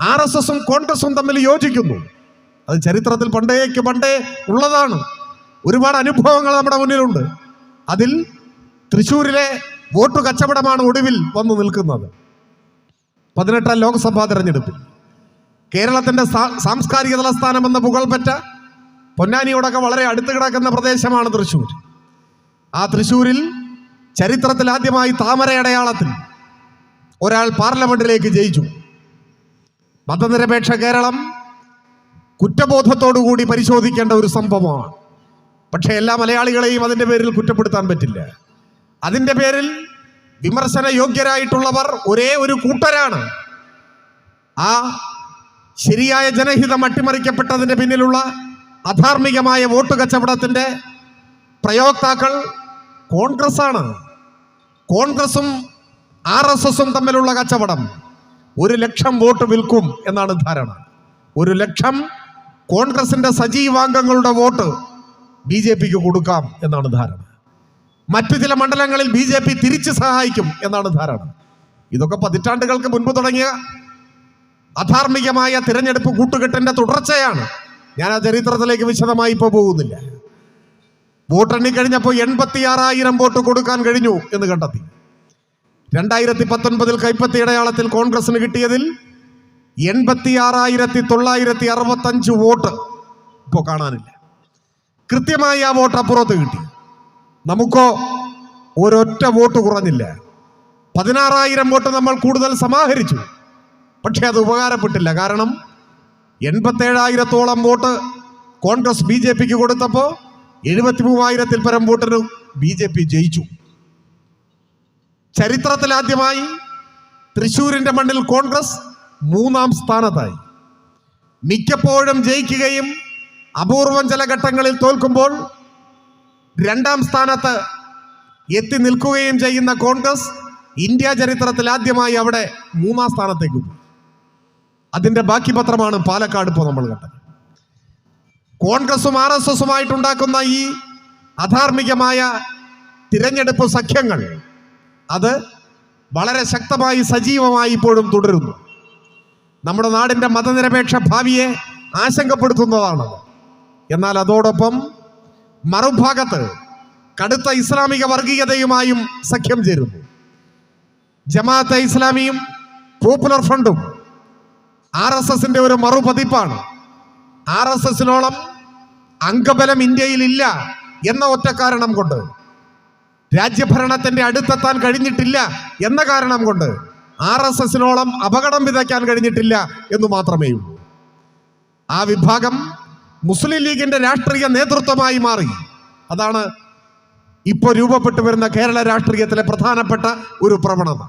R S എസും കോൺഗ്രസും തമ്മിൽ യോജിക്കുന്നു. അത് ചരിത്രത്തിൽ പണ്ടേക്ക് പണ്ടേ ഉള്ളതാണ്. ഒരുപാട് അനുഭവങ്ങൾ നമ്മുടെ മുന്നിലുണ്ട്. അതിൽ തൃശ്ശൂരിലെ വോട്ട് കച്ചവടമാണ് ഒടുവിൽ വന്നു നിൽക്കുന്നത്. പതിനെട്ടാം ലോക്സഭാ തെരഞ്ഞെടുപ്പിൽ. കേരളത്തിന്റെ സാംസ്കാരിക തലസ്ഥാനം എന്ന പുകൾപെറ്റ പൊന്നാനിയോടൊക്കെ വളരെ അടുത്ത് കിടക്കുന്ന പ്രദേശമാണ് തൃശ്ശൂർ ആ തൃശ്ശൂരിൽ ചരിത്രത്തിൽ ആദ്യമായി താമര അടയാളത്തിൽ ഒരാൾ പാർലമെന്റിലേക്ക് ജയിച്ചു. മതനിരപേക്ഷ കേരളം കുറ്റബോധത്തോടുകൂടി പരിശോധിക്കേണ്ട ഒരു സംഭവമാണ്. പക്ഷേ എല്ലാ മലയാളികളെയും അതിന്റെ പേരിൽ കുറ്റപ്പെടുത്താൻ പറ്റില്ല. അതിന്റെ പേരിൽ വിമർശന യോഗ്യരായിട്ടുള്ളവർ ഒരേ ഒരു കൂട്ടരാണ്. ആ ശരിയായ ജനഹിതം അട്ടിമറിക്കപ്പെട്ടതിന്റെ പിന്നിലുള്ള അധാർമികമായ വോട്ട് കച്ചവടത്തിന്റെ പ്രയോക്താക്കൾ കോൺഗ്രസ് ആണ് കോൺഗ്രസും ആർ എസ് എസും തമ്മിലുള്ള കച്ചവടം. ഒരു ലക്ഷം വോട്ട് വിൽക്കും എന്നാണ് ധാരണ. ഒരു ലക്ഷം കോൺഗ്രസിന്റെ സജീവാംഗങ്ങളുടെ വോട്ട് ബി ജെ പിക്ക് കൊടുക്കാം എന്നാണ് ധാരണ. മറ്റു ചില മണ്ഡലങ്ങളിൽ ബി ജെ പി തിരിച്ച് സഹായിക്കും എന്നാണ് ധാരണ. ഇതൊക്കെ പതിറ്റാണ്ടുകൾക്ക് മുൻപ് തുടങ്ങിയ അധാർമികമായ തിരഞ്ഞെടുപ്പ് കൂട്ടുകെട്ടിന്റെ തുടർച്ചയാണ്. ഞാൻ ആ ചരിത്രത്തിലേക്ക് വിശദമായി ഇപ്പോൾ പോകുന്നില്ല. വോട്ടെണ്ണി കഴിഞ്ഞപ്പോൾ എൺപത്തി ആറായിരം വോട്ട് കൊടുക്കാൻ കഴിഞ്ഞു എന്ന് കണ്ടെത്തി. രണ്ടായിരത്തി പത്തൊൻപതിൽ കൈപ്പത്തി അടയാളത്തിൽ കോൺഗ്രസിന് കിട്ടിയതിൽ എൺപത്തി ആറായിരത്തി തൊള്ളായിരത്തി അറുപത്തഞ്ച് വോട്ട് ഇപ്പോൾ കാണാനില്ല. കൃത്യമായി ആ വോട്ട് അപ്പുറത്ത് കിട്ടി. നമുക്കോ ഒരൊറ്റ വോട്ട് കുറഞ്ഞില്ല. പതിനാറായിരം വോട്ട് നമ്മൾ കൂടുതൽ സമാഹരിച്ചു. പക്ഷേ അത് ഉപകാരപ്പെട്ടില്ല. കാരണം എൺപത്തേഴായിരത്തോളം വോട്ട് കോൺഗ്രസ് ബി ജെ പിക്ക് കൊടുത്തപ്പോൾ എഴുപത്തി മൂവായിരത്തിൽ പരം വോട്ടിന് ബി ജെ പി ജയിച്ചു. ചരിത്രത്തിലാദ്യമായി തൃശൂരിന്റെ മണ്ണിൽ കോൺഗ്രസ് മൂന്നാം സ്ഥാനത്തായി. മിക്കപ്പോഴും ജയിക്കുകയും അപൂർവം ചില ഘട്ടങ്ങളിൽ തോൽക്കുമ്പോൾ രണ്ടാം സ്ഥാനത്ത് എത്തി നിൽക്കുകയും ചെയ്യുന്ന കോൺഗ്രസ് ഇന്ത്യ ചരിത്രത്തിൽ ആദ്യമായി അവിടെ മൂന്നാം സ്ഥാനത്തേക്ക് പോയി. അതിന്റെ ബാക്കി പത്രമാണ് പാലക്കാട് ഇപ്പോൾ നമ്മൾ കണ്ടത്. കോൺഗ്രസും ആർ എസ് എസുമായിട്ടുണ്ടാക്കുന്ന ഈ അധാർമികമായ തിരഞ്ഞെടുപ്പ് സഖ്യങ്ങൾ അത് വളരെ ശക്തമായി സജീവമായി ഇപ്പോഴും തുടരുന്നു. നമ്മുടെ നാടിന്റെ മതനിരപേക്ഷ ഭാവിയെ ആശങ്കപ്പെടുത്തുന്നതാണ്. എന്നാൽ അതോടൊപ്പം മറുഭാഗത്ത് കടുത്ത ഇസ്ലാമിക വർഗീയതയുമായും സഖ്യം ചേരുന്നു. ജമാഅത്തെ ഇസ്ലാമിയും പോപ്പുലർ ഫ്രണ്ടും ആർ എസ് എസിന്റെ ഒരു മറുപതിപ്പാണ്. ആർ എസ് എസിനോളം അംഗബലം ഇന്ത്യയിൽ ഇല്ല എന്ന ഒറ്റ കാരണം കൊണ്ട് രാജ്യഭരണത്തിന്റെ അടുത്തെത്താൻ കഴിഞ്ഞിട്ടില്ല എന്ന കാരണം കൊണ്ട് ആർ എസ് എസിനോളം അപകടം വിതയ്ക്കാൻ കഴിഞ്ഞിട്ടില്ല എന്ന് മാത്രമേ ഉള്ളൂ. ആ വിഭാഗം മുസ്ലിം ലീഗിന്റെ രാഷ്ട്രീയ നേതൃത്വമായി മാറി. അതാണ് ഇപ്പോൾ രൂപപ്പെട്ടു വരുന്ന കേരള രാഷ്ട്രീയത്തിലെ പ്രധാനപ്പെട്ട ഒരു പ്രവണത.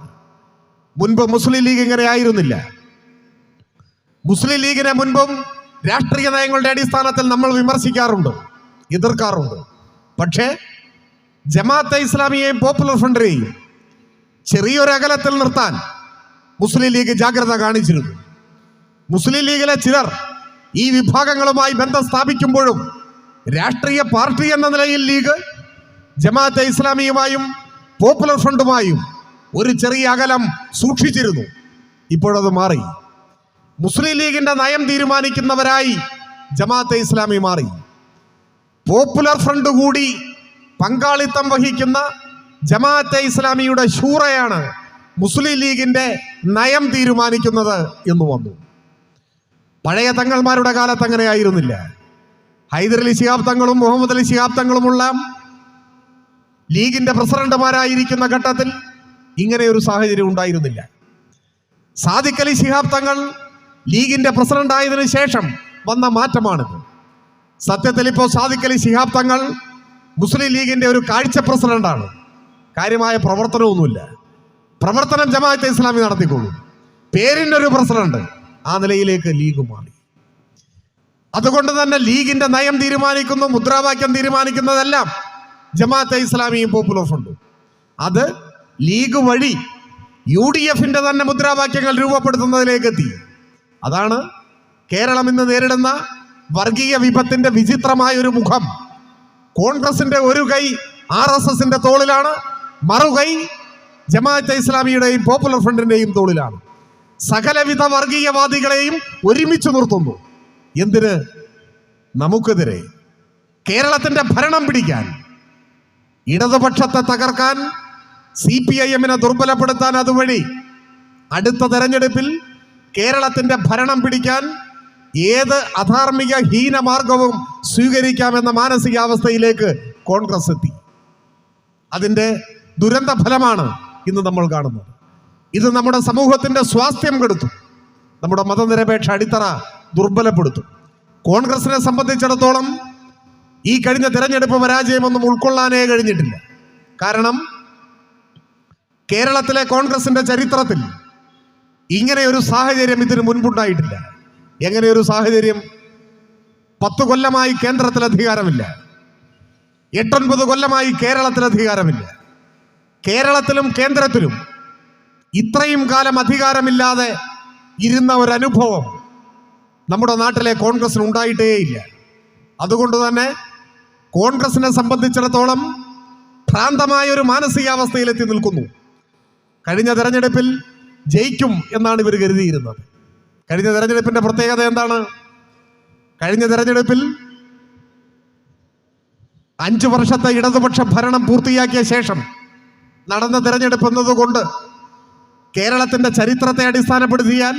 മുൻപ് മുസ്ലിം ലീഗ് ഇങ്ങനെ ആയിരുന്നില്ല. മുസ്ലിം ലീഗിനെ മുൻപും രാഷ്ട്രീയ നയങ്ങളുടെ അടിസ്ഥാനത്തിൽ നമ്മൾ വിമർശിക്കാറുണ്ട് എതിർക്കാറുണ്ട്. പക്ഷേ ജമാഅത്തെ ഇസ്ലാമിയെയും പോപ്പുലർ ഫ്രണ്ടിനെയും ചെറിയൊരു അകലത്തിൽ നിർത്താൻ മുസ്ലിം ലീഗ് ജാഗ്രത കാണിച്ചിരുന്നു. മുസ്ലിം ലീഗിലെ ചിലർ ഈ വിഭാഗങ്ങളുമായി ബന്ധം സ്ഥാപിക്കുമ്പോഴും രാഷ്ട്രീയ പാർട്ടി എന്ന നിലയിൽ ലീഗ് ജമാഅത്തെ ഇസ്ലാമിയുമായും പോപ്പുലർ ഫ്രണ്ടുമായും ഒരു ചെറിയ അകലം സൂക്ഷിച്ചിരുന്നു. ഇപ്പോഴത് മാറി. മുസ്ലിം ലീഗിന്റെ നയം തീരുമാനിക്കുന്നവരായി ജമാഅത്തെ ഇസ്ലാമി മാറി. പോപ്പുലർ ഫ്രണ്ട് കൂടി പങ്കാളിത്തം വഹിക്കുന്ന ജമാഅത്തെ ഇസ്ലാമിയുടെ ഷൂറയാണ് മുസ്ലിം ലീഗിന്റെ നയം തീരുമാനിക്കുന്നത് എന്ന് വന്നു. പഴയ തങ്ങൾമാരുടെ കാലത്ത് അങ്ങനെ ആയിരുന്നില്ല ഹൈദരലി ശിഹാബ് തങ്ങളും മുഹമ്മദ് അലി ശിഹാബ് തങ്ങളുമുള്ള ലീഗിന്റെ പ്രസിഡന്റുമാരായിരിക്കുന്ന ഘട്ടത്തിൽ ഇങ്ങനെ ഒരു സാഹചര്യം ഉണ്ടായിരുന്നില്ല. സാദിഖ് അലി ശിഹാബ് തങ്ങൾ ലീഗിന്റെ പ്രസിഡന്റ് ആയതിനു ശേഷം വന്ന മാറ്റമാണിത്. സത്യത്തിൽ ഇപ്പോൾ സാദിഖ് അലി ശിഹാബ് തങ്ങൾ മുസ്ലിം ലീഗിന്റെ ഒരു കാഴ്ച പ്രസിഡന്റാണ്. കാര്യമായ പ്രവർത്തനമൊന്നുമില്ല. പ്രവർത്തനം ജമാഅത്തെ ഇസ്ലാമി നടത്തിക്കൊള്ളും പേരിന്റെ ഒരു പ്രസിഡന്റ് ആ നിലയിലേക്ക് ലീഗ് മാറി. അതുകൊണ്ട് തന്നെ ലീഗിന്റെ നയം തീരുമാനിക്കുന്നു മുദ്രാവാക്യം തീരുമാനിക്കുന്നതെല്ലാം ജമാഅത്തെ ഇസ്ലാമിയും പോപ്പുലർ ഫ്രണ്ടും അത് ലീഗ് വഴി യു ഡി എഫിന്റെ തന്നെ മുദ്രാവാക്യങ്ങൾ രൂപപ്പെടുത്തുന്നതിലേക്ക് എത്തി. അതാണ് കേരളം ഇന്ന് നേരിടുന്ന വർഗീയ വിപത്തിന്റെ വിചിത്രമായ ഒരു മുഖം. കോൺഗ്രസിന്റെ ഒരു കൈ ആർ എസ് എസിന്റെ തോളിലാണ്. മറുകൈ ജമാഅത്തെ ഇസ്ലാമിയുടെയും പോപ്പുലർ ഫ്രണ്ടിന്റെയും തോളിലാണ്. സകലവിധ വർഗീയവാദികളെയും ഒരുമിച്ച് നിർത്തുന്നു. എന്തിന്? നമുക്കെതിരെ. കേരളത്തിന്റെ ഭരണം പിടിക്കാൻ. ഇടതുപക്ഷത്തെ തകർക്കാൻ സി പി ഐ എമ്മിനെ ദുർബലപ്പെടുത്താൻ അതുവഴി. അടുത്ത തെരഞ്ഞെടുപ്പിൽ കേരളത്തിന്റെ ഭരണം പിടിക്കാൻ ഏത് അധാർമിക ഹീനമാർഗവും സ്വീകരിക്കാമെന്ന മാനസികാവസ്ഥയിലേക്ക് കോൺഗ്രസ് എത്തി. അതിന്റെ ദുരന്ത ഫലമാണ് ഇന്ന് നമ്മൾ കാണുന്നത്. ഇത് നമ്മുടെ സമൂഹത്തിന്റെ സ്വാസ്ഥ്യം കെടുത്തു. നമ്മുടെ മതനിരപേക്ഷ അടിത്തറ ദുർബലപ്പെടുത്തും. കോൺഗ്രസിനെ സംബന്ധിച്ചിടത്തോളം ഈ കഴിഞ്ഞ തെരഞ്ഞെടുപ്പ് പരാജയമൊന്നും ഉൾക്കൊള്ളാനേ കഴിഞ്ഞിട്ടില്ല. കാരണം കേരളത്തിലെ കോൺഗ്രസിന്റെ ചരിത്രത്തിൽ ഇങ്ങനെയൊരു സാഹചര്യം ഇതിന് മുൻപുണ്ടായിട്ടില്ല. എങ്ങനെ ഒരു സാഹചര്യം പത്ത് കൊല്ലമായി കേന്ദ്രത്തിൽ അധികാരമില്ല. എട്ടൊൻപത് കൊല്ലമായി കേരളത്തിൽ അധികാരമില്ല. കേരളത്തിലും കേന്ദ്രത്തിലും ഇത്രയും കാലം അധികാരമില്ലാതെ ഇരുന്ന ഒരു അനുഭവം നമ്മുടെ നാട്ടിലെ കോൺഗ്രസിന് ഉണ്ടായിട്ടേയില്ല. അതുകൊണ്ട് തന്നെ കോൺഗ്രസിനെ സംബന്ധിച്ചിടത്തോളം ഭ്രാന്തമായ ഒരു മാനസികാവസ്ഥയിലെത്തി നിൽക്കുന്നു. കഴിഞ്ഞ തെരഞ്ഞെടുപ്പിൽ ജയിക്കും എന്നാണ് ഇവർ കരുതിയിരുന്നത്. കഴിഞ്ഞ തെരഞ്ഞെടുപ്പിന്റെ പ്രത്യേകത എന്താണ്? കഴിഞ്ഞ തെരഞ്ഞെടുപ്പിൽ അഞ്ചു വർഷത്തെ ഇടതുപക്ഷ ഭരണം പൂർത്തിയാക്കിയ ശേഷം നടന്ന തെരഞ്ഞെടുപ്പ് എന്നതുകൊണ്ട് കേരളത്തിന്റെ ചരിത്രത്തെ അടിസ്ഥാനപ്പെടുത്തിയാൽ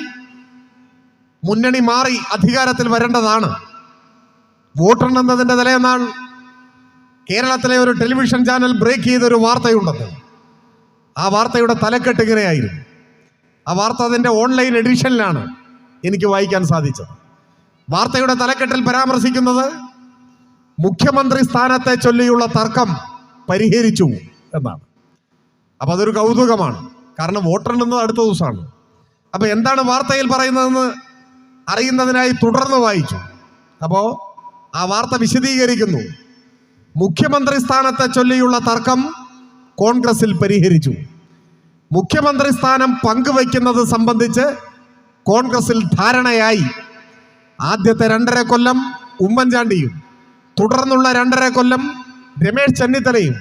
മുന്നണി മാറി അധികാരത്തിൽ വരേണ്ടതാണ്. വോട്ടെണ്ണുന്നതിന്റെ തലേന്നാൾ കേരളത്തിലെ ഒരു ടെലിവിഷൻ ചാനൽ ബ്രേക്ക് ചെയ്തൊരു വാർത്തയുണ്ടെന്ന് ആ വാർത്തയുടെ തലക്കെട്ട് ഇങ്ങനെയായിരുന്നു. ആ വാർത്ത അതിന്റെ ഓൺലൈൻ എഡിഷനിലാണ്. എനിക്ക് വായിക്കാൻ സാധിച്ചത്. വാർത്തയുടെ തലക്കെട്ടിൽ പരാമർശിക്കുന്നത് മുഖ്യമന്ത്രി സ്ഥാനത്തെ ചൊല്ലിയുള്ള തർക്കം പരിഹരിച്ചു എന്നാണ്. അപ്പൊ അതൊരു കൗതുകമാണ്. കാരണം വോട്ടെണ്ണുന്നത് അടുത്ത ദിവസമാണ്. അപ്പൊ എന്താണ് വാർത്തയിൽ പറയുന്നതെന്ന് അറിയുന്നതിനായി തുടർന്ന് വായിച്ചു. അപ്പോ ആ വാർത്ത വിശദീകരിക്കുന്നു. മുഖ്യമന്ത്രി സ്ഥാനത്തെ ചൊല്ലിയുള്ള തർക്കം കോൺഗ്രസിൽ പരിഹരിച്ചു. മുഖ്യമന്ത്രി സ്ഥാനം പങ്കുവയ്ക്കുന്നത് സംബന്ധിച്ച് കോൺഗ്രസിൽ ധാരണയായി ആദ്യത്തെ രണ്ടര കൊല്ലം ഉമ്മൻചാണ്ടിയും തുടർന്നുള്ള രണ്ടര കൊല്ലം രമേശ് ചെന്നിത്തലയും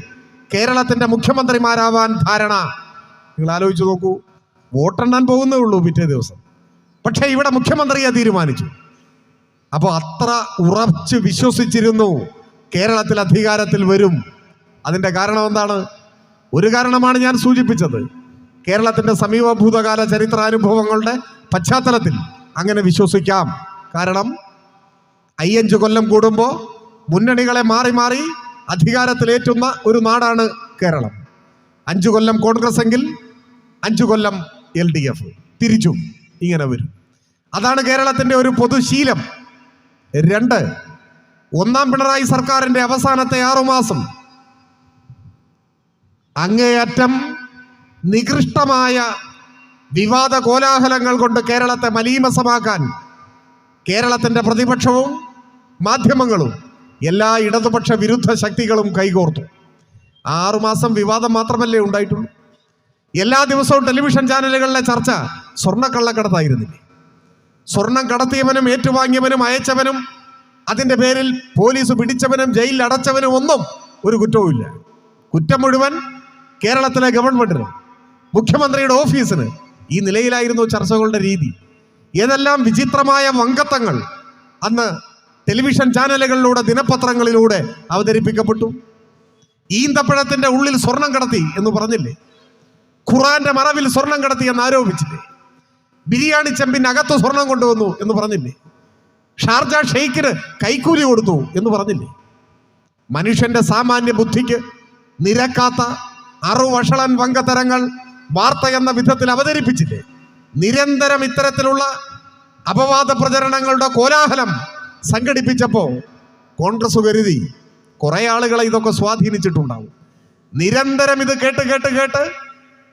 കേരളത്തിന്റെ മുഖ്യമന്ത്രിമാരാവാൻ ധാരണ. നിങ്ങൾ ആലോചിച്ചു നോക്കൂ വോട്ടെണ്ണാൻ പോകുന്നേ ഉള്ളൂ പിറ്റേ ദിവസം. പക്ഷേ ഇവിടെ മുഖ്യമന്ത്രിയെ തീരുമാനിച്ചു. അപ്പോൾ അത്ര ഉറച്ച് വിശ്വസിച്ചിരുന്നു കേരളത്തിൽ അധികാരത്തിൽ വരും. അതിന്റെ കാരണം എന്താണ്? ഒരു കാരണമാണ് ഞാൻ സൂചിപ്പിച്ചത്. കേരളത്തിന്റെ സമീപഭൂതകാല ചരിത്രാനുഭവങ്ങളുടെ പശ്ചാത്തലത്തിൽ അങ്ങനെ വിശ്വസിക്കാം. കാരണം അയ്യഞ്ച് കൊല്ലം കൂടുമ്പോൾ മുന്നണികളെ മാറി മാറി അധികാരത്തിലേറ്റുന്ന ഒരു നാടാണ് കേരളം. അഞ്ചു കൊല്ലം കോൺഗ്രസ് എങ്കിൽ അഞ്ചു കൊല്ലം എൽ ഡി എഫ്. തിരിച്ചും ഇങ്ങനെ വരും. അതാണ് കേരളത്തിന്റെ ഒരു പൊതുശീലം രണ്ട് ഒന്നാം പിണറായി സർക്കാരിന്റെ അവസാനത്തെ ആറുമാസം അങ്ങേയറ്റം നികൃഷ്ടമായ വിവാദ കോലാഹലങ്ങൾ കൊണ്ട് കേരളത്തെ മലീമസമാക്കാൻ കേരളത്തിന്റെ പ്രതിപക്ഷവും മാധ്യമങ്ങളും എല്ലാ ഇടതുപക്ഷ വിരുദ്ധ ശക്തികളും കൈകോർത്തു. ആറുമാസം വിവാദം മാത്രമല്ലേ ഉണ്ടായിട്ടുള്ളൂ? എല്ലാ ദിവസവും ടെലിവിഷൻ ചാനലുകളിലെ ചർച്ച സ്വർണക്കള്ളക്കടത്തായിരുന്നില്ലേ? സ്വർണം കടത്തിയവനും ഏറ്റുവാങ്ങിയവനും അയച്ചവനും അതിന്റെ പേരിൽ പോലീസ് പിടിച്ചവനും ജയിലിൽ അടച്ചവനും ഒന്നും ഒരു കുറ്റവുമില്ല. കുറ്റം മുഴുവൻ കേരളത്തിലെ ഗവൺമെന്റിന് മുഖ്യമന്ത്രിയുടെ ഓഫീസിന് ഈ നിലയിലായിരുന്നു ചർച്ചകളുടെ രീതി. ഏതെല്ലാം വിചിത്രമായ വങ്കത്തങ്ങൾ അന്ന് ടെലിവിഷൻ ചാനലുകളിലൂടെ ദിനപത്രങ്ങളിലൂടെ അവതരിപ്പിക്കപ്പെട്ടു. ഈന്തപ്പഴത്തിന്റെ ഉള്ളിൽ സ്വർണം കടത്തി എന്ന് പറഞ്ഞില്ലേ? ഖുറാന്റെ മറവിൽ സ്വർണം കടത്തി എന്ന് ആരോപിച്ചില്ലേ? ബിരിയാണി ചെമ്പിന് അകത്ത് സ്വർണം കൊണ്ടുവന്നു എന്ന് പറഞ്ഞില്ലേ? ഷാർജ ഷെയ്ഖിന് കൈക്കൂലി കൊടുത്തു എന്ന് പറഞ്ഞില്ലേ? മനുഷ്യന്റെ സാമാന്യ ബുദ്ധിക്ക് നിരക്കാത്ത അറുവഷളൻ വങ്കത്തരങ്ങൾ വാർത്ത എന്ന വിധത്തിൽ അവതരിപ്പിച്ചില്ലേ? നിരന്തരം ഇത്തരത്തിലുള്ള അപവാദ പ്രചരണങ്ങളുടെ കോലാഹലം സംഘടിപ്പിച്ചപ്പോൾ കോൺഗ്രസ് കരുതി കുറെ ആളുകളെ ഇതൊക്കെ സ്വാധീനിച്ചിട്ടുണ്ടാവും. നിരന്തരം ഇത് കേട്ട് കേട്ട് കേട്ട്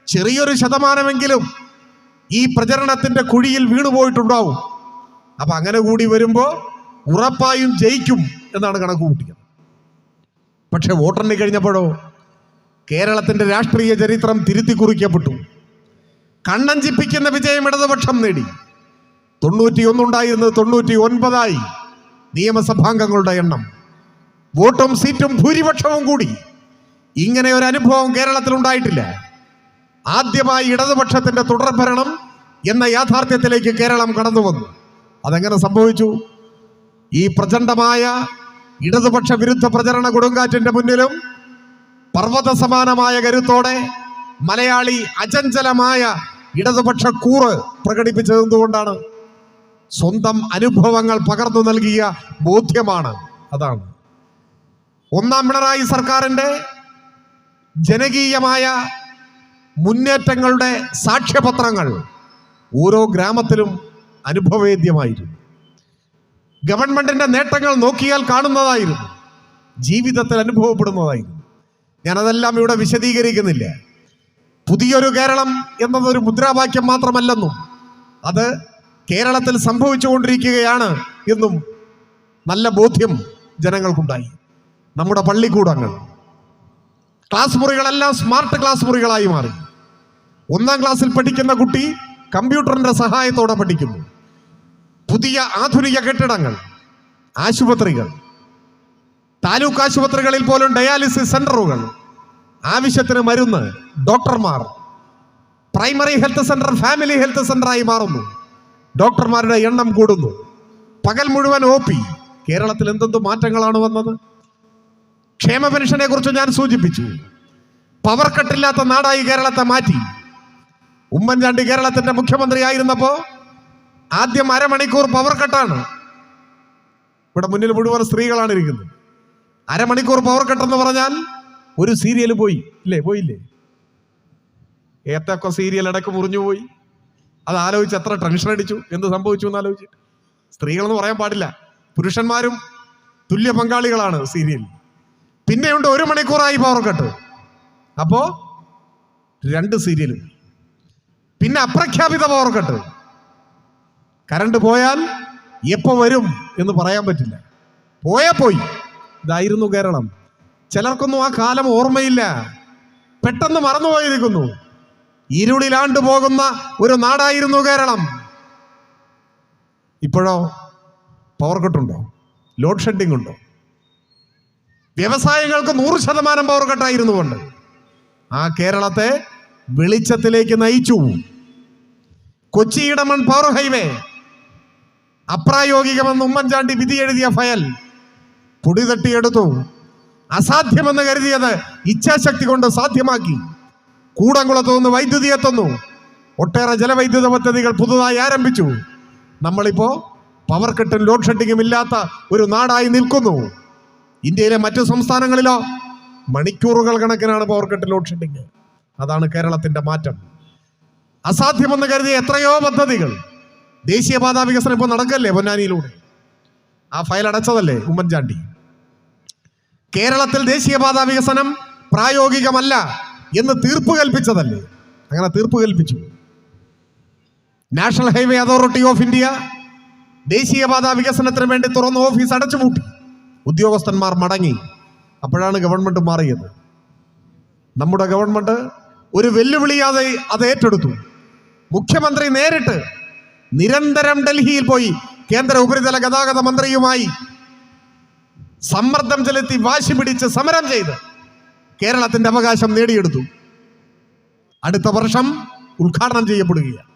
ചെറിയൊരു ശതമാനമെങ്കിലും ഈ പ്രചരണത്തിന്റെ കുഴിയിൽ വീണുപോയിട്ടുണ്ടാവും. അപ്പൊ അങ്ങനെ കൂടി വരുമ്പോൾ ഉറപ്പായും ജയിക്കും എന്നാണ് കണക്ക് കൂട്ടിയത് പക്ഷെ വോട്ടെണ്ണി കഴിഞ്ഞപ്പോഴോ കേരളത്തിന്റെ രാഷ്ട്രീയ ചരിത്രം തിരുത്തി കുറിക്കപ്പെട്ടു. കണ്ണഞ്ചിപ്പിക്കുന്ന വിജയം ഇടതുപക്ഷം നേടി. തൊണ്ണൂറ്റി ഒന്നുണ്ടായിരുന്നത് തൊണ്ണൂറ്റി ഒൻപതായി നിയമസഭാംഗങ്ങളുടെ എണ്ണം. വോട്ടും സീറ്റും ഭൂരിപക്ഷവും കൂടി. ഇങ്ങനെ ഒരു അനുഭവം കേരളത്തിൽ ഉണ്ടായിട്ടില്ല. ആദ്യമായി ഇടതുപക്ഷത്തിന്റെ തുടർഭരണം എന്ന യാഥാർത്ഥ്യത്തിലേക്ക് കേരളം കടന്നു വന്നു അതെങ്ങനെ സംഭവിച്ചു? ഈ പ്രചണ്ഡമായ ഇടതുപക്ഷ വിരുദ്ധ പ്രചരണ കൊടുങ്കാറ്റിന്റെ മുന്നിലും പർവത സമാനമായ കരുത്തോടെ മലയാളി അചഞ്ചലമായ ഇടതുപക്ഷ കൂറ് പ്രകടിപ്പിച്ചത് എന്തുകൊണ്ടാണ്? സ്വന്തം അനുഭവങ്ങൾ പകർന്നു നൽകിയ ബോധ്യമാണ്. അതാണ്. ഒന്നാം പിണറായി സർക്കാരിന്റെ ജനകീയമായ മുന്നേറ്റങ്ങളുടെ സാക്ഷ്യപത്രങ്ങൾ ഓരോ ഗ്രാമത്തിലും അനുഭവേദ്യമായിരുന്നു. ഗവൺമെന്റിന്റെ നേട്ടങ്ങൾ നോക്കിയാൽ കാണുന്നതായിരുന്നു. ജീവിതത്തിൽ അനുഭവപ്പെടുന്നതായിരുന്നു. ഞാനതെല്ലാം ഇവിടെ വിശദീകരിക്കുന്നില്ല. പുതിയൊരു കേരളം എന്നതൊരു മുദ്രാവാക്യം മാത്രമല്ലെന്നും അത് കേരളത്തിൽ സംഭവിച്ചുകൊണ്ടിരിക്കുകയാണ് എന്നും നല്ല ബോധ്യം ജനങ്ങൾക്കുണ്ടായി. നമ്മുടെ പള്ളിക്കൂടങ്ങൾ. ക്ലാസ് മുറികളെല്ലാം സ്മാർട്ട് ക്ലാസ് മുറികളായി മാറി. ഒന്നാം ക്ലാസ്സിൽ പഠിക്കുന്ന കുട്ടി കമ്പ്യൂട്ടറിന്റെ സഹായത്തോടെ പഠിക്കുന്നു. പുതിയ ആധുനിക കെട്ടിടങ്ങൾ ആശുപത്രികൾ താലൂക്ക് ആശുപത്രികളിൽ പോലും ഡയാലിസിസ് സെന്ററുകൾ ആവശ്യത്തിന് മരുന്ന് ഡോക്ടർമാർ primary health centre family health സെന്ററായി മാറുന്നു. ഡോക്ടർമാരുടെ എണ്ണം കൂടുന്നു. പകൽ മുഴുവൻ ഒ പി. കേരളത്തിൽ എന്തെന്ത് മാറ്റങ്ങളാണ് വന്നത്? ക്ഷേമ പെൻഷനെ കുറിച്ച് ഞാൻ സൂചിപ്പിച്ചു. പവർ കട്ടില്ലാത്ത നാടായി കേരളത്തെ മാറ്റി. ഉമ്മൻചാണ്ടി കേരളത്തിന്റെ മുഖ്യമന്ത്രി ആയിരുന്നപ്പോ ആദ്യം അരമണിക്കൂർ പവർ കട്ടാണ്. ഇവിടെ മുന്നിൽ മുഴുവൻ സ്ത്രീകളാണ് ഇരിക്കുന്നത്. അരമണിക്കൂർ പവർ കട്ട് എന്ന് പറഞ്ഞാൽ ഒരു സീരിയൽ പോയി. ഇല്ലേ? പോയില്ലേ? ഏത്തൊക്കെ സീരിയൽ ഇടയ്ക്ക് മുറിഞ്ഞു പോയി. അത് ആലോചിച്ച് എത്ര ടെൻഷൻ അടിച്ചു? എന്ത് സംഭവിച്ചു എന്ന് ആലോചിച്ചിട്ട്. സ്ത്രീകളെന്ന് പറയാൻ പാടില്ല. പുരുഷന്മാരും തുല്യ പങ്കാളികളാണ് സീരിയൽ പിന്നെയുണ്ട് ഒരു മണിക്കൂറായി പവർ കട്ട് അപ്പോ രണ്ട് സീരിയലും പിന്നെ അപ്രഖ്യാപിത പവർ കട്ട് കറണ്ട് പോയാൽ എപ്പോ വരും എന്ന് പറയാൻ പറ്റില്ല. പോയാ പോയി. ഇതായിരുന്നു കേരളം. ചിലർക്കൊന്നും ആ കാലം ഓർമ്മയില്ല. പെട്ടെന്ന് മറന്നുപോയിരിക്കുന്നു. ഇരുളിലാണ്ട് പോകുന്ന ഒരു നാടായിരുന്നു കേരളം. ഇപ്പോഴോ പവർ കട്ടുണ്ടോ ലോഡ് ഷെഡിംഗ് ഉണ്ടോ? വ്യവസായങ്ങൾക്ക് നൂറ് ശതമാനം പവർ കട്ടായിരുന്നു കൊണ്ട്. ആ കേരളത്തെ വെളിച്ചത്തിലേക്ക് നയിച്ചു. കൊച്ചി ഇടമൺ പവർ ഹൈവേ അപ്രായോഗികമെന്ന് ഉമ്മൻചാണ്ടി വിധി എഴുതിയ ഫയൽ. പൊടി തട്ടിയെടുത്തു. അസാധ്യമെന്ന് കരുതിയത് ഇച്ഛാശക്തി കൊണ്ട് സാധ്യമാക്കി. കൂടംകുളത്ത് നിന്ന് വൈദ്യുതി എത്തുന്നു. ഒട്ടേറെ ജലവൈദ്യുത പദ്ധതികൾ പുതുതായി ആരംഭിച്ചു. നമ്മളിപ്പോ പവർ കട്ടും ലോഡ് ഷെഡിങ്ങും ഇല്ലാത്ത ഒരു നാടായി നിൽക്കുന്നു. ഇന്ത്യയിലെ മറ്റു സംസ്ഥാനങ്ങളിലോ മണിക്കൂറുകൾ കണക്കിനാണ് പവർ കട്ട് ലോഡ് ഷെഡിങ് അതാണ് കേരളത്തിന്റെ മാറ്റം. അസാധ്യമെന്ന് കരുതിയ എത്രയോ പദ്ധതികൾ. ദേശീയപാതാ വികസനം ഇപ്പോൾ നടക്കല്ലേ പൊന്നാനിയിലൂടെ? ആ ഫയൽ അടച്ചതല്ലേ? ഉമ്മൻചാണ്ടി. കേരളത്തിൽ ദേശീയപാത വികസനം പ്രായോഗികമല്ല എന്ന് തീർപ്പ് കൽപ്പിച്ചതല്ലേ? അങ്ങനെ തീർപ്പ് കൽപ്പിച്ചു. National highway authority of India ദേശീയപാത വികസനത്തിന് വേണ്ടി തുറന്ന ഓഫീസ് അടച്ചുപൂട്ടി. ഉദ്യോഗസ്ഥന്മാർ മടങ്ങി. അപ്പോഴാണ് ഗവൺമെന്റ് മാറിയത്. നമ്മുടെ ഗവൺമെന്റ് ഒരു വെല്ലുവിളിയാതെ അത് ഏറ്റെടുത്തു. മുഖ്യമന്ത്രി നേരിട്ട് നിരന്തരം ഡൽഹിയിൽ പോയി കേന്ദ്ര ഉപരിതല ഗതാഗത മന്ത്രിയുമായി സമ്മർദ്ദം ചെലുത്തി വാശി പിടിച്ച് സമരം ചെയ്ത് കേരളത്തിന്റെ അവകാശം നേടിയെടുത്തു. അടുത്ത വർഷം ഉദ്ഘാടനം ചെയ്യപ്പെടുകയാണ്.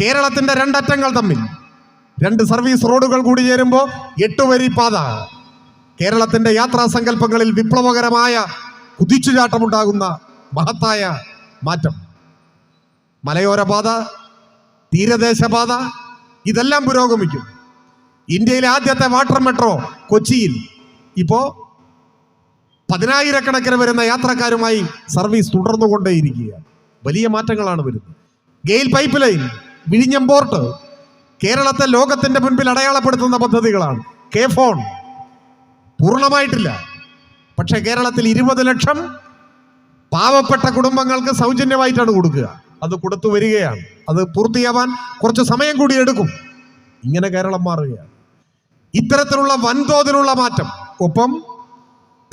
കേരളത്തിന്റെ രണ്ടറ്റങ്ങൾ തമ്മിൽ രണ്ട് സർവീസ് റോഡുകൾ കൂടി ചേരുമ്പോൾ എട്ട് വരി പാത. കേരളത്തിന്റെ യാത്രാ സങ്കല്പങ്ങളിൽ വിപ്ലവകരമായ കുതിച്ചുചാട്ടമുണ്ടാകുന്ന മഹത്തായ മാറ്റം. മലയോര പാത തീരദേശപാത ഇതെല്ലാം പുരോഗമിക്കും. ഇന്ത്യയിലെ ആദ്യത്തെ വാട്ടർ മെട്രോ കൊച്ചിയിൽ. ഇപ്പോ പതിനായിരക്കണക്കിന് വരുന്ന യാത്രക്കാരുമായി സർവീസ് തുടർന്നു തുടർന്നുകൊണ്ടേയിരിക്കുകയാണ്. വലിയ മാറ്റങ്ങളാണ് വരുന്നത്. ഗെയിൽ പൈപ്പ് ലൈൻ വിഴിഞ്ഞം പോർട്ട് കേരളത്തെ ലോകത്തിന്റെ മുൻപിൽ അടയാളപ്പെടുത്തുന്ന പദ്ധതികളാണ്. കെ ഫോൺ പൂർണമായിട്ടില്ല. പക്ഷേ കേരളത്തിൽ ഇരുപത് ലക്ഷം പാവപ്പെട്ട കുടുംബങ്ങൾക്ക് സൗജന്യമായിട്ടാണ് കൊടുക്കുക. അത് കൊടുത്തു വരികയാണ്. അത് പൂർത്തിയാവാൻ കുറച്ച് സമയം കൂടി എടുക്കും. ഇങ്ങനെ കേരളം മാറുകയാണ്. ഇത്തരത്തിലുള്ള വൻതോതിലുള്ള മാറ്റം ഒപ്പം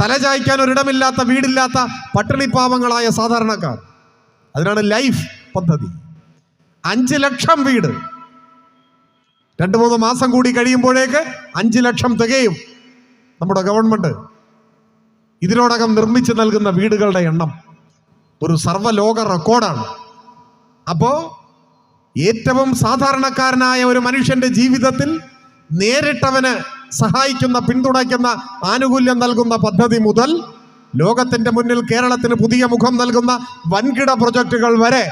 തലചായ്ക്കാൻ ഒരിടമില്ലാത്ത വീടില്ലാത്ത പട്ടിണിപ്പാവങ്ങളായ സാധാരണക്കാർ. അതിനാണ് ലൈഫ് പദ്ധതി. അഞ്ച് ലക്ഷം വീട്. രണ്ടു മൂന്ന് മാസം കൂടി കഴിയുമ്പോഴേക്ക് അഞ്ച് ലക്ഷം തികയും നമ്മുടെ ഗവൺമെന്റ് ഇതിനോടകം നിർമ്മിച്ചു നൽകുന്ന വീടുകളുടെ എണ്ണം ഒരു സർവലോക റെക്കോർഡാണ് അപ്പോ ഏറ്റവും സാധാരണക്കാരനായ ഒരു മനുഷ്യന്റെ ജീവിതത്തിൽ നേരിട്ടവന് സഹായിക്കുന്ന പിന്തുണയ്ക്കുന്ന ആനുകൂല്യം നൽകുന്ന പദ്ധതി മുതൽ ലോകത്തിന്റെ മുന്നിൽ കേരളത്തിന് പുതിയ മുഖം നൽകുന്ന വൻകിട പ്രൊജക്ടുകൾ വരെ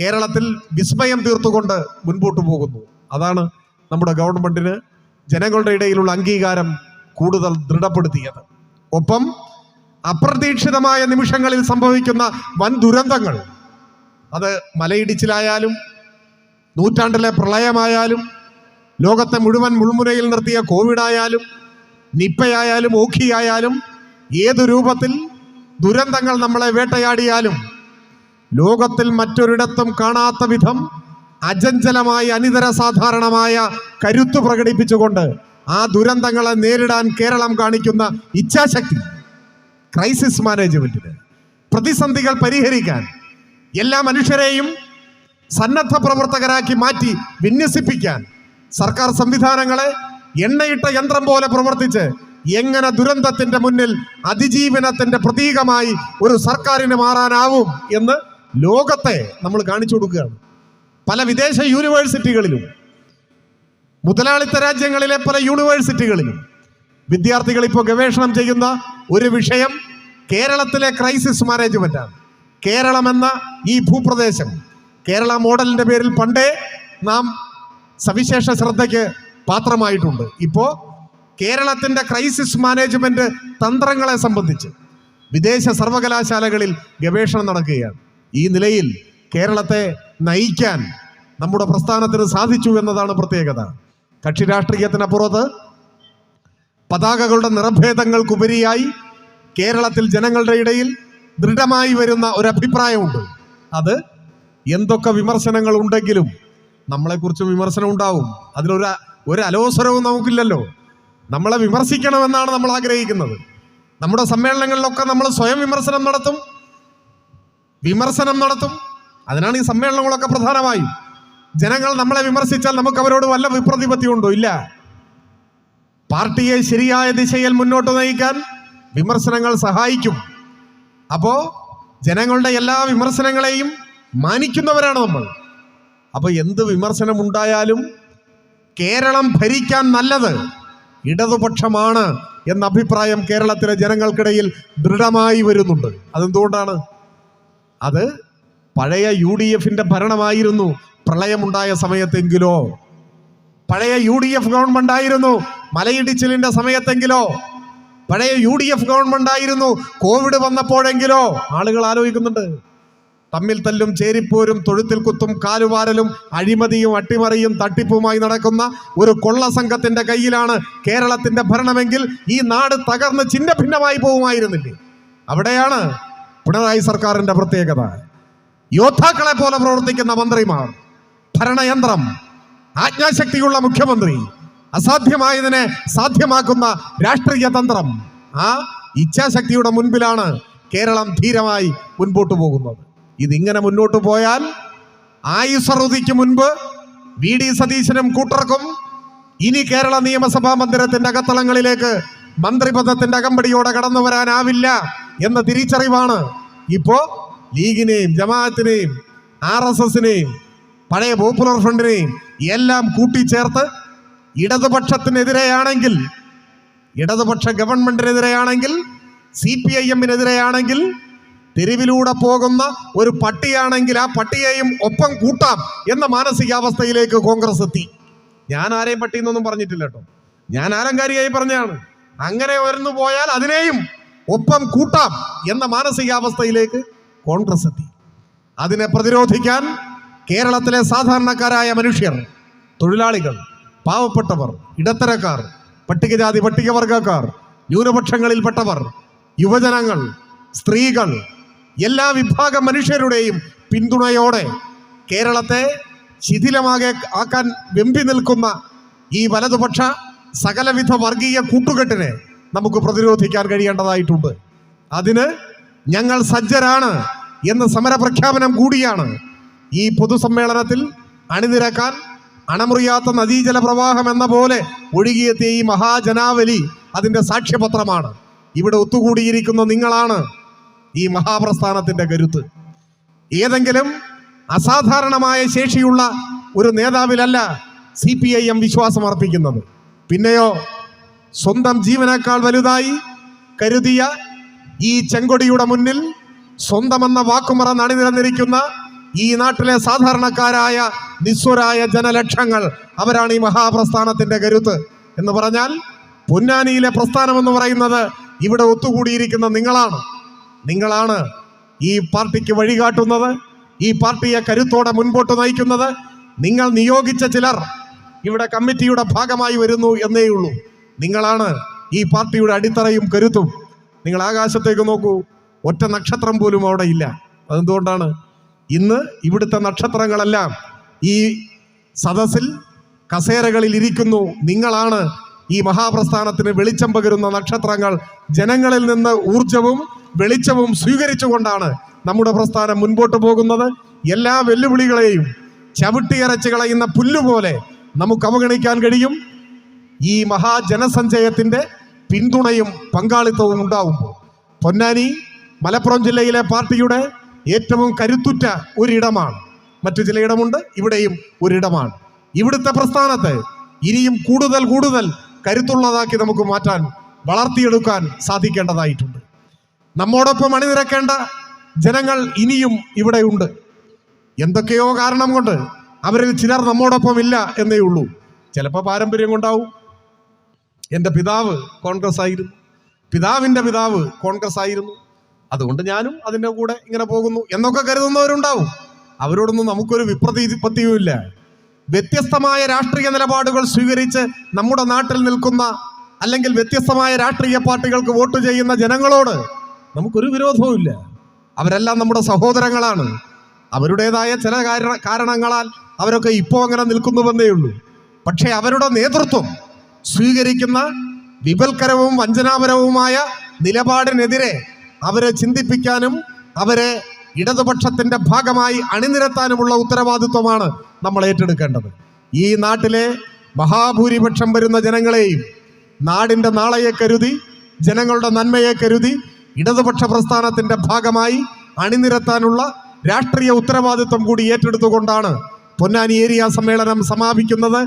കേരളത്തിൽ വിസ്മയം തീർത്തുകൊണ്ട് മുൻപോട്ട് പോകുന്നു. അതാണ് നമ്മുടെ ഗവൺമെന്റിന് ജനങ്ങളുടെ ഇടയിലുള്ള അംഗീകാരം കൂടുതൽ ദൃഢപ്പെടുത്തിയത്. ഒപ്പം അപ്രതീക്ഷിതമായ നിമിഷങ്ങളിൽ സംഭവിക്കുന്ന വൻ ദുരന്തങ്ങൾ അത് മലയിടിച്ചിലായാലും നൂറ്റാണ്ടിലെ പ്രളയമായാലും ലോകത്തെ മുഴുവൻ മുൾമുനയിൽ നിർത്തിയ കോവിഡായാലും നിപ്പയായാലും ഓഖിയായാലും ഏതു രൂപത്തിൽ ദുരന്തങ്ങൾ നമ്മളെ വേട്ടയാടിയാലും ലോകത്തിൽ മറ്റൊരിടത്തും കാണാത്ത വിധം അജഞ്ചലമായ അനിതര സാധാരണമായ കരുത്ത് പ്രകടിപ്പിച്ചുകൊണ്ട് ആ ദുരന്തങ്ങളെ നേരിടാൻ കേരളം കാണിക്കുന്ന ഇച്ഛാശക്തി ക്രൈസിസ് മാനേജ്മെന്റിന്. പ്രതിസന്ധികൾ പരിഹരിക്കാൻ എല്ലാ മനുഷ്യരെയും സന്നദ്ധ പ്രവർത്തകരാക്കി മാറ്റി വിന്യസിപ്പിക്കാൻ സർക്കാർ സംവിധാനങ്ങളെ എണ്ണയിട്ട യന്ത്രം പോലെ പ്രവർത്തിച്ച് എങ്ങനെ ദുരന്തത്തിന്റെ മുന്നിൽ അതിജീവനത്തിന്റെ പ്രതീകമായി ഒരു സർക്കാരിന് മാറാനാവും എന്ന് ലോകത്തെ നമ്മൾ കാണിച്ചു കൊടുക്കുകയാണ്. പല വിദേശ യൂണിവേഴ്സിറ്റികളിലും മുതലാളിത്ത രാജ്യങ്ങളിലെ പല യൂണിവേഴ്സിറ്റികളിലും വിദ്യാർത്ഥികൾ ഇപ്പോൾ ഗവേഷണം ചെയ്യുന്ന ഒരു വിഷയം കേരളത്തിലെ ക്രൈസിസ് മാനേജ്മെന്റാണ് കേരളം എന്ന ഈ ഭൂപ്രദേശം. കേരള മോഡലിന്റെ പേരിൽ പണ്ടേ നാം സവിശേഷ ശ്രദ്ധയ്ക്ക് പാത്രമായിട്ടുണ്ട്. ഇപ്പോൾ കേരളത്തിന്റെ ക്രൈസിസ് മാനേജ്മെന്റ് തന്ത്രങ്ങളെ സംബന്ധിച്ച് വിദേശ സർവകലാശാലകളിൽ ഗവേഷണം നടക്കുകയാണ്. ഈ നിലയിൽ കേരളത്തെ നയിക്കാൻ നമ്മുടെ പ്രസ്ഥാനത്തിന് സാധിച്ചു എന്നതാണ് പ്രത്യേകത. കക്ഷി രാഷ്ട്രീയത്തിനപ്പുറത്ത് പതാകകളുടെ നിറഭേദങ്ങൾക്കുപരിയായി കേരളത്തിൽ ജനങ്ങളുടെ ഇടയിൽ ദൃഢമായി വരുന്ന ഒരു അഭിപ്രായമുണ്ട് അത് എന്തൊക്കെ വിമർശനങ്ങൾ ഉണ്ടെങ്കിലും നമ്മളെക്കുറിച്ച് വിമർശനം ഉണ്ടാവും അതിലൊരു ഒരു അലോസരവും നമുക്കില്ലല്ലോ. നമ്മളെ വിമർശിക്കണമെന്നാണ് നമ്മൾ ആഗ്രഹിക്കുന്നത്. നമ്മുടെ സമ്മേളനങ്ങളിലൊക്കെ നമ്മൾ സ്വയം വിമർശനം നടത്തും. വിമർശനം നടത്തും. അതിനാണ് ഈ സമ്മേളനങ്ങളൊക്കെ പ്രധാനമായും. ജനങ്ങൾ നമ്മളെ വിമർശിച്ചാൽ നമുക്ക് അവരോട് വല്ല വിപ്രതിപത്തി ഉണ്ടോ ഇല്ല. പാർട്ടിയെ ശരിയായ ദിശയിൽ മുന്നോട്ട് നയിക്കാൻ വിമർശനങ്ങൾ സഹായിക്കും. അപ്പോ ജനങ്ങളുടെ എല്ലാ വിമർശനങ്ങളെയും മാനിക്കുന്നവരാണ് നമ്മൾ. അപ്പൊ എന്ത് വിമർശനം ഉണ്ടായാലും കേരളം ഭരിക്കാൻ നല്ലത് ഇടതുപക്ഷമാണ് എന്ന അഭിപ്രായം കേരളത്തിലെ ജനങ്ങൾക്കിടയിൽ ദൃഢമായി വരുന്നുണ്ട്. അതെന്തുകൊണ്ടാണ്? അത് പഴയ യു ഡി എഫിന്റെ ഭരണമായിരുന്നു പ്രളയമുണ്ടായ സമയത്തെങ്കിലോ. പഴയ യു ഡി എഫ് ഗവൺമെന്റ് ആയിരുന്നു മലയിടിച്ചിലിന്റെ സമയത്തെങ്കിലോ. പഴയ യു ഡി എഫ് ഗവൺമെന്റ് ആയിരുന്നു കോവിഡ് വന്നപ്പോഴെങ്കിലോ ആളുകൾ ആലോചിക്കുന്നുണ്ട്. തമ്മിൽ തല്ലും ചേരിപ്പോരും തൊഴുത്തിൽ കുത്തും കാലുവാരലും അഴിമതിയും അട്ടിമറിയും തട്ടിപ്പുമായി നടക്കുന്ന ഒരു കൊള്ള സംഘത്തിന്റെ കയ്യിലാണ് കേരളത്തിന്റെ ഭരണമെങ്കിൽ ഈ നാട് തകർന്ന് ചിന്ന ഭിന്നമായി പോകുമായിരുന്നില്ലേ അവിടെയാണ് പിണറായി സർക്കാരിന്റെ പ്രത്യേകത. യോദ്ധാക്കളെ പോലെ പ്രവർത്തിക്കുന്ന മന്ത്രിമാർ ഭരണയന്ത്രം ആജ്ഞാശക്തിയുള്ള മുഖ്യമന്ത്രി അസാധ്യമായതിനെ സാധ്യമാക്കുന്ന രാഷ്ട്രീയ തന്ത്രം ആ ഇച്ഛാശക്തിയുടെ മുൻപിലാണ് കേരളം ധീരമായി മുൻപോട്ട് പോകുന്നത്. ഇതിങ്ങനെ മുന്നോട്ട് പോയാൽ ആയുസറുതിക്ക് മുൻപ് വി ഡി സതീശനും കൂട്ടർക്കും ഇനി കേരള നിയമസഭാ മന്ദിരത്തിന്റെ അകത്തളങ്ങളിലേക്ക് മന്ത്രിപദത്തിന്റെ അകമ്പടിയോടെ കടന്നു വരാനാവില്ല എന്ന തിരിച്ചറിവാണ് ഇപ്പോ ലീഗിനെയും ജമാഅത്തിനെയും ആർ എസ് എസിനെയും പഴയ പോപ്പുലർ ഫ്രണ്ടിനെയും എല്ലാം കൂട്ടിച്ചേർത്ത് ഇടതുപക്ഷത്തിനെതിരെയാണെങ്കിൽ ഇടതുപക്ഷ ഗവൺമെന്റിനെതിരെയാണെങ്കിൽ സി പി ഐ എമ്മിനെതിരെയാണെങ്കിൽ തെരുവിലൂടെ പോകുന്ന ഒരു പട്ടിയാണെങ്കിൽ ആ പട്ടിയെയും ഒപ്പം കൂട്ടാം എന്ന മാനസികാവസ്ഥയിലേക്ക് കോൺഗ്രസ് എത്തി. ഞാൻ ആരെയും പട്ടി എന്നൊന്നും പറഞ്ഞിട്ടില്ല കേട്ടോ. ഞാൻ ആലങ്കാരിയായി പറഞ്ഞാണ് അങ്ങനെ ഉയർന്നു പോയാൽ അതിനെയും ഒപ്പം കൂട്ടാം എന്ന മാനസികാവസ്ഥയിലേക്ക് കോൺഗ്രസ് എത്തി. അതിനെ പ്രതിരോധിക്കാൻ കേരളത്തിലെ സാധാരണക്കാരായ മനുഷ്യർ തൊഴിലാളികൾ പാവപ്പെട്ടവർ ഇടത്തരക്കാർ പട്ടികജാതി പട്ടികവർഗക്കാർ ന്യൂനപക്ഷങ്ങളിൽപ്പെട്ടവർ യുവജനങ്ങൾ സ്ത്രീകൾ എല്ലാ വിഭാഗം മനുഷ്യരുടെയും പിന്തുണയോടെ കേരളത്തെ ശിഥിലമാകെ ആക്കാൻ വെമ്പി നിൽക്കുന്ന ഈ വലതുപക്ഷ സകലവിധ വർഗീയ കൂട്ടുകെട്ടിനെ നമുക്ക് പ്രതിരോധിക്കാൻ കഴിയേണ്ടതായിട്ടുണ്ട്. അതിന് ഞങ്ങൾ സജ്ജരാണ് എന്ന സമരപ്രഖ്യാപനം കൂടിയാണ് ഈ പൊതുസമ്മേളനത്തിൽ അണിനിരക്കാൻ അണമുറിയാത്ത നദീജല പ്രവാഹം എന്ന പോലെ ഒഴുകിയെത്തിയ ഈ മഹാജനാവലി അതിന്റെ സാക്ഷ്യപത്രമാണ്. ഇവിടെ ഒത്തുകൂടിയിരിക്കുന്ന നിങ്ങളാണ് ഈ മഹാപ്രസ്ഥാനത്തിന്റെ കരുത്ത്. ഏതെങ്കിലും അസാധാരണമായ ശേഷിയുള്ള ഒരു നേതാവിലല്ല സി പി ഐ എം വിശ്വാസം അർപ്പിക്കുന്നത്. പിന്നെയോ സ്വന്തം ജീവനേക്കാൾ വലുതായി കരുതിയ ഈ ചെങ്കൊടിയുടെ മുന്നിൽ സ്വന്തമെന്ന വാക്കുമറ അണിനിരന്നിരിക്കുന്ന ഈ നാട്ടിലെ സാധാരണക്കാരായ നിസ്വരായ ജനലക്ഷങ്ങൾ അവരാണ് ഈ മഹാപ്രസ്ഥാനത്തിന്റെ കരുത്ത് എന്ന് പറഞ്ഞാൽ പൊന്നാനിയിലെ പ്രസ്ഥാനം എന്ന് പറയുന്നത് ഇവിടെ ഒത്തുകൂടിയിരിക്കുന്ന നിങ്ങളാണ്. നിങ്ങളാണ് ഈ പാർട്ടിക്ക് വഴികാട്ടുന്നത് ഈ പാർട്ടിയെ കരുത്തോടെ മുൻപോട്ട് നയിക്കുന്നത്. നിങ്ങൾ നിയോഗിച്ച ചിലർ ഇവിടെ കമ്മിറ്റിയുടെ ഭാഗമായി വരുന്നു എന്നേയുള്ളൂ നിങ്ങളാണ് ഈ പാർട്ടിയുടെ അടിത്തറയും കരുത്തും. നിങ്ങൾ ആകാശത്തേക്ക് നോക്കൂ ഒറ്റ നക്ഷത്രം പോലും അവിടെ ഇല്ല. അതെന്തുകൊണ്ടാണ്? ഇന്ന് ഇവിടുത്തെ നക്ഷത്രങ്ങളെല്ലാം ഈ സദസ്സിൽ കസേരകളിൽ ഇരിക്കുന്നു. നിങ്ങളാണ് ഈ മഹാപ്രസ്ഥാനത്തിന് വെളിച്ചം പകരുന്ന നക്ഷത്രങ്ങൾ. ജനങ്ങളിൽ നിന്ന് ഊർജവും വെളിച്ചവും സ്വീകരിച്ചുകൊണ്ടാണ് നമ്മുടെ പ്രസ്ഥാനം മുൻപോട്ട് പോകുന്നത്. എല്ലാ വെല്ലുവിളികളെയും ചവിട്ടിയരച്ച് കളയുന്ന പുല്ലുപോലെ നമുക്ക് അവഗണിക്കാൻ കഴിയും. ഈ മഹാജനസഞ്ചയത്തിന്റെ പിന്തുണയും പങ്കാളിത്തവും ഉണ്ടാവുമ്പോൾ പൊന്നാനി മലപ്പുറം ജില്ലയിലെ പാർട്ടിയുടെ ഏറ്റവും കരുത്തുറ്റ ഒരിടമാണ്. മറ്റു ചിലയിടമുണ്ട് ഇവിടെയും ഒരിടമാണ്. ഇവിടുത്തെ പ്രസ്ഥാനത്തെ ഇനിയും കൂടുതൽ കൂടുതൽ കരുത്തുള്ളതാക്കി നമുക്ക് മാറ്റാൻ വളർത്തിയെടുക്കാൻ സാധിക്കേണ്ടതായിട്ടുണ്ട്. നമ്മോടൊപ്പം അണിനിരക്കേണ്ട ജനങ്ങൾ ഇനിയും ഇവിടെയുണ്ട്. എന്തൊക്കെയോ കാരണം കൊണ്ട് അവരിൽ ചിലർ നമ്മോടൊപ്പം ഇല്ല എന്നേ ഉള്ളൂ. ചിലപ്പോൾ പാരമ്പര്യം കൊണ്ടാവും. എന്റെ പിതാവ് കോൺഗ്രസ് ആയിരുന്നു പിതാവിന്റെ പിതാവ് കോൺഗ്രസ് ആയിരുന്നു അതുകൊണ്ട് ഞാനും അതിന്റെ കൂടെ ഇങ്ങനെ പോകുന്നു എന്നൊക്കെ കരുതുന്നവരുണ്ടാവും. അവരോടൊന്നും നമുക്കൊരു വിപ്രതിപത്തിയുമില്ല വ്യത്യസ്തമായ രാഷ്ട്രീയ നിലപാടുകൾ സ്വീകരിച്ച് നമ്മുടെ നാട്ടിൽ നിൽക്കുന്ന അല്ലെങ്കിൽ വ്യത്യസ്തമായ രാഷ്ട്രീയ പാർട്ടികൾക്ക് വോട്ട് ചെയ്യുന്ന ജനങ്ങളോട് നമുക്കൊരു വിരോധവുമില്ല. അവരെല്ലാം നമ്മുടെ സഹോദരങ്ങളാണ്. അവരുടേതായ ചില കാരണ- കാരണങ്ങളാൽ അവരൊക്കെ ഇപ്പോൾ അങ്ങനെ നിൽക്കുന്നുവെന്നേ ഉള്ളൂ. പക്ഷേ അവരുടെ നേതൃത്വം സ്വീകരിക്കുന്ന വിപൽക്കരവും വഞ്ചനാപരവുമായ നിലപാടിനെതിരെ അവരെ ചിന്തിപ്പിക്കാനും അവരെ ഇടതുപക്ഷത്തിന്റെ ഭാഗമായി അണിനിരത്താനുമുള്ള ഉത്തരവാദിത്വമാണ് നമ്മൾ ഏറ്റെടുക്കേണ്ടത്. ഈ നാട്ടിലെ മഹാഭൂരിപക്ഷം വരുന്ന ജനങ്ങളെയും നാടിന്റെ നാളെയെ കരുതി ജനങ്ങളുടെ നന്മയെ കരുതി ഇടതുപക്ഷ പ്രസ്ഥാനത്തിന്റെ ഭാഗമായി അണിനിരത്താനുള്ള രാഷ്ട്രീയ ഉത്തരവാദിത്വം കൂടി ഏറ്റെടുത്തുകൊണ്ടാണ് പൊന്നാനി ഏരിയ സമ്മേളനം സമാപിക്കുന്നത്.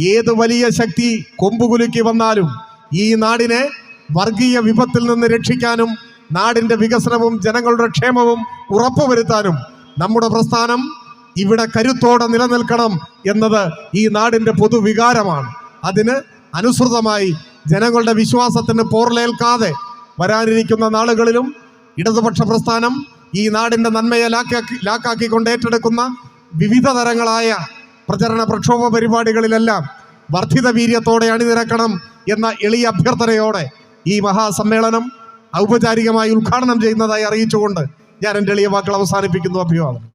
ഏത് വലിയ ശക്തി കൊമ്പുകുലുക്കി വന്നാലും ഈ നാടിനെ വർഗീയ വിപത്തിൽ നിന്ന് രക്ഷിക്കാനും നാടിന്റെ വികസനവും ജനങ്ങളുടെ ക്ഷേമവും ഉറപ്പുവരുത്താനും നമ്മുടെ പ്രസ്ഥാനം ഇവിടെ കരുത്തോടെ നിലനിൽക്കണം എന്നത് ഈ നാടിന്റെ പൊതുവികാരമാണ്. അതിന് അനുസൃതമായി ജനങ്ങളുടെ വിശ്വാസത്തിന് പോർലേൽക്കാതെ വരാനിരിക്കുന്ന നാളുകളിലും ഇടതുപക്ഷ പ്രസ്ഥാനം ഈ നാടിന്റെ നന്മയെ ലാക്കാക്കി ലാക്കാക്കിക്കൊണ്ട് ഏറ്റെടുക്കുന്ന വിവിധ തരങ്ങളായ പ്രചരണ പ്രക്ഷോഭ പരിപാടികളിലെല്ലാം വർദ്ധിത വീര്യത്തോടെ അണിനിരക്കണം എന്ന എളിയ അഭ്യർത്ഥനയോടെ ഈ മഹാസമ്മേളനം ഔപചാരികമായി ഉദ്ഘാടനം ചെയ്യുന്നതായി അറിയിച്ചുകൊണ്ട് ഞാൻ എന്റെ എളിയ വാക്കുകൾ അവസാനിപ്പിക്കുന്നു അഭിവാദനം.